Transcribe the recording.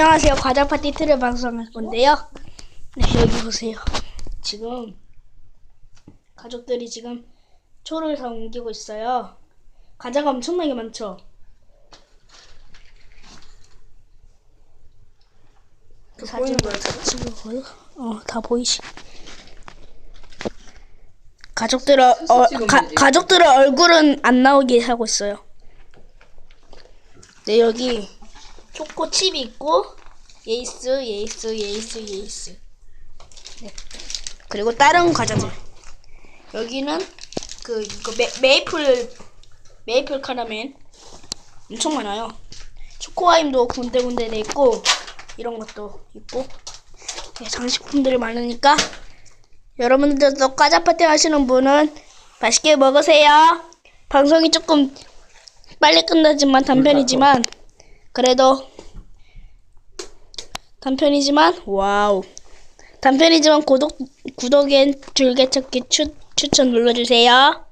안녕하세요. 과자 파티 트를 방송할 건데요. 네, 여기 보세요. 지금 가족들이 지금 초를 다 옮기고 있어요. 과자가 엄청나게 많죠. 그 사진 다 찍어보여? 어, 다 보이시. 가족들 어, 어 가, 가족들의 얼굴은 안 나오게 하고 있어요. 네 여기 초코 칩이 있고 예이스 예이스 예이스 예이스. 네. 그리고 다른 과자들. 여기는 그 이거 메, 메이플 메이플 카라멜. 엄청 많아요. 초코아임도 군데군데 돼 있고 이런 것도 있고. 네, 장식품들이 많으니까 여러분들도 과자 파티 하시는 분은 맛있게 먹으세요. 방송이 조금 빨리 끝나지만 단편이지만 그래도 단편이지만 와우 단편이지만 구독 구독엔 줄개찾기 추, 추천 눌러주세요.